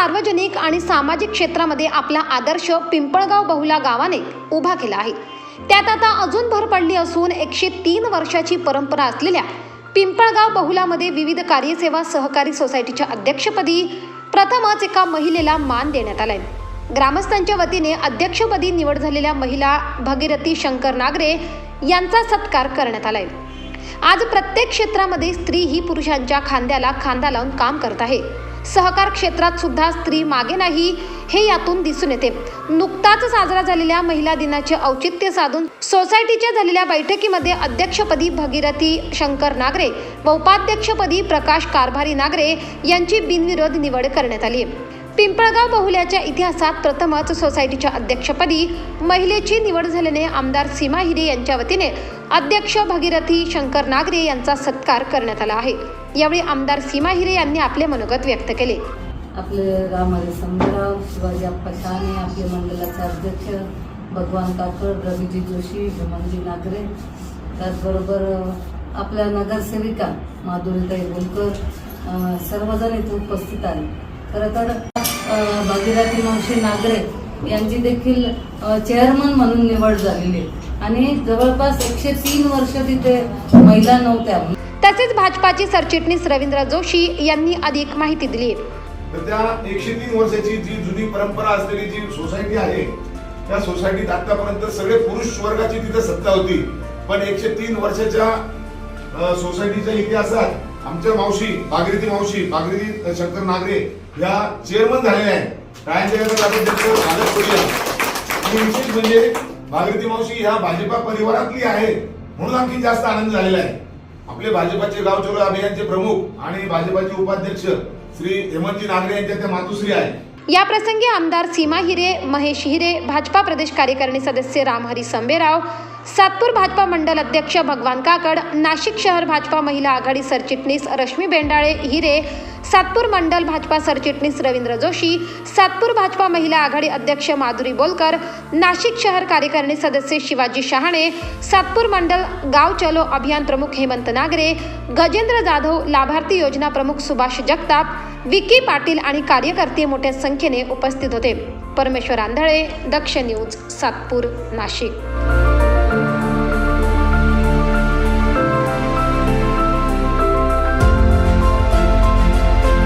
सार्वजनिक आणि सामाजिक क्षेत्रामध्ये आपला आदर्श पिंपळगाव बहुला गावाने उभा केला आहे. त्यात आता अजून भर पडली असून एकशे तीन वर्षाची परंपरा असलेल्या पिंपळगाव बहुलामध्ये विविध कार्यसेवा सहकारी सोसायटीच्या अध्यक्षपदी प्रथमच एका महिलेला मान देण्यात आलाय. ग्रामस्थांच्या वतीने अध्यक्षपदी निवड झालेल्या महिला भगीरथी शंकर नागरे यांचा सत्कार करण्यात आलाय. आज प्रत्येक क्षेत्रामध्ये स्त्री ही पुरुषांच्या खांद्याला खांदा लावून काम करत आहे. सहकार क्षेत्रात सुद्धा स्त्री मागे नाही हे यातून दिसून येते. नुकताच साजरा झालेल्या महिला दिनाचे औचित्य साधून सोसायटीच्या झालेल्या बैठकीमध्ये अध्यक्षपदी भगीरथी शंकर नागरे व उपाध्यक्षपदी प्रकाश कारभारी नागरे यांची बिनविरोध निवड करण्यात आली. पिंपळगाव बहुल्याच्या इतिहासात प्रथमच सोसायटीच्या अध्यक्षपदी महिलेची निवड झाल्याने आमदार सीमा हिरे यांच्या वतीने अध्यक्ष भगीरथी शंकर नागरे यांचा सत्कार करण्यात आला आहे. यावेळी आमदार सीमा हिरे यांनी आपले मनोगत व्यक्त केले. आपले रामाले संभराव शिवाजी अप्पा आपले मंडळाचे अध्यक्ष भगवान काकड रवीजी जोशी हेमंती नागरे. त्याचबरोबर आपल्या नगरसेविका माधुरीताई बोलकर सर्वजण इथे उपस्थित आहे खरं तर भागीरथी मावशी नागरे यांची देखील चेअरमन म्हणून निवड झालेली आहे. आणि जवळपास एकशे तीन वर्ष तिथे महिला नव्हत्या. तसेच भाजपाचे सरचिटणीस रवींद्र जोशी यांनी अधिक माहिती दिली. तर त्या एकशे तीन वर्षाची जी जुनी परंपरा असलेली जी सोसायटी आहे त्या सोसायटीत आतापर्यंत सगळे पुरुष वर्गाची तिथे सत्ता होती. पण एकशे तीन वर्षाच्या सोसायटीच्या इतिहासात आमच्या मावशी भागीरथी मावशी भागीरथी शंकर नागरे ह्या चेअरमन झालेल्या आहेत. रायांच्या अध्यक्ष कोरिया. विशेष म्हणजे भागीरथी मावशी ह्या भाजपा परिवारातली आहे म्हणून आणखी जास्त आनंद झालेला आहे. आपले भाजपाचे गाव चलो अभियानचे प्रमुख आणि भाजपाचे उपाध्यक्ष श्री हेमंतजी नागरे यांच्या त्या मातुश्री आहे या प्रसंगी आमदार सीमा हिरे महेश हिरे भाजपा प्रदेश कार्यकारिणी सदस्य रामहरी संबेराव सातपूर भाजपा मंडल अध्यक्ष भगवान काकड नाशिक शहर भाजपा महिला आघाडी सरचिटणीस रश्मी बेंडाळे हिरे सातपूर मंडल भाजपा सरचिटणीस रवींद्र जोशी सातपूर भाजपा महिला आघाडी अध्यक्ष माधुरी बोलकर नाशिक शहर कार्यकारिणी सदस्य शिवाजी शहाणे सातपूर मंडल गाव चलो अभियान प्रमुख हेमंत नागरे गजेंद्र जाधव लाभार्थी योजना प्रमुख सुभाष जगताप विकी पाटील आणि कार्यकर्ते मोठ्या संख्येने उपस्थित होते. परमेश्वर आंधळे दक्ष न्यूज सातपूर नाशिक.